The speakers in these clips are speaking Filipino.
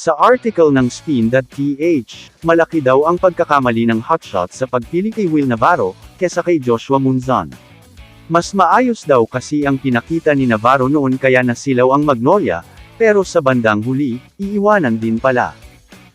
Sa article ng Spin.ph, malaki daw ang pagkakamali ng hotshot sa pagpili kay Will Navarro, kesa kay Joshua Munzon. Mas maayos daw kasi ang pinakita ni Navarro noon kaya nasilaw ang Magnolia, pero sa bandang huli, iiwanan din pala.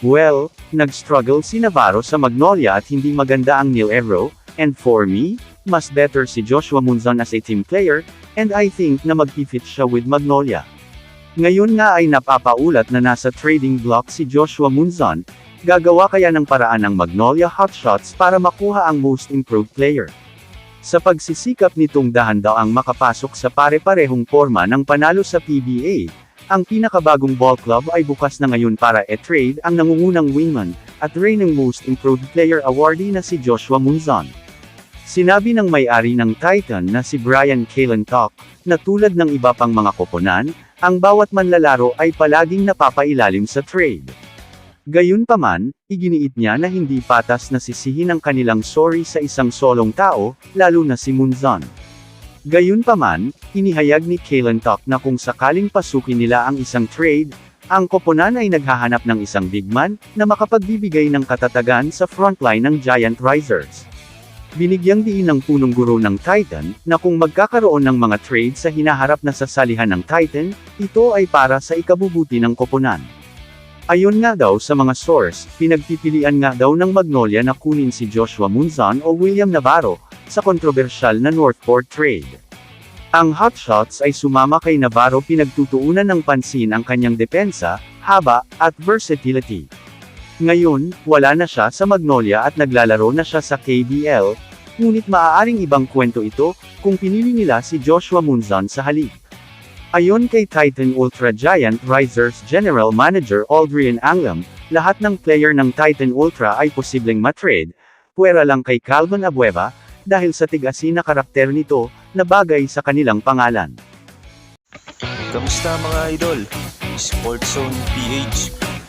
Well, nag-struggle si Navarro sa Magnolia at hindi maganda ang Neil Evero, and for me, mas better si Joshua Munzon as a team player, and I think na mag-fit siya with Magnolia. Ngayon nga ay napapaulat na nasa trading block si Joshua Munzon, gagawa kaya ng paraan ng Magnolia Hotshots para makuha ang most improved player. Sa pagsisikap nitong dahan daw ang makapasok sa pare-parehong forma ng panalo sa PBA, ang pinakabagong ball club ay bukas na ngayon para e-trade ang nangungunang wingman, at reigning most improved player awardee na si Joshua Munzon. Sinabi ng may-ari ng Titan na si Brian Kalentok, na tulad ng iba pang mga koponan, ang bawat manlalaro ay palaging napapailalim sa trade. Gayunpaman, iginiit niya na hindi patas na sisihin ang kanilang sorry sa isang solong tao, lalo na si Munzon. Gayunpaman, inihayag ni Kalentok na kung sakaling pasukin nila ang isang trade, ang koponan ay naghahanap ng isang big man, na makapagbibigay ng katatagan sa frontline ng Giant Risers. Binigyang diin ng punong guro ng Titan, na kung magkakaroon ng mga trade sa hinaharap na sasalihan ng Titan, ito ay para sa ikabubuti ng koponan. Ayon nga daw sa mga source, pinagpipilian nga daw ng Magnolia na kunin si Joshua Munzon o William Navarro, sa kontrobersyal na Northport trade. Ang hotshots ay sumama kay Navarro pinagtutuunan ng pansin ang kanyang depensa, haba, at versatility. Ngayon, wala na siya sa Magnolia at naglalaro na siya sa KBL, ngunit maaaring ibang kwento ito, kung pinili nila si Joshua Munzon sa halip. Ayon kay Titan Ultra Giant Risers General Manager Aldrian Anglam, lahat ng player ng Titan Ultra ay posibleng matrade, puwera lang kay Calvin Abueva, dahil sa tigasin na karakter nito, na bagay sa kanilang pangalan. Kamusta mga idol? Sports Zone PH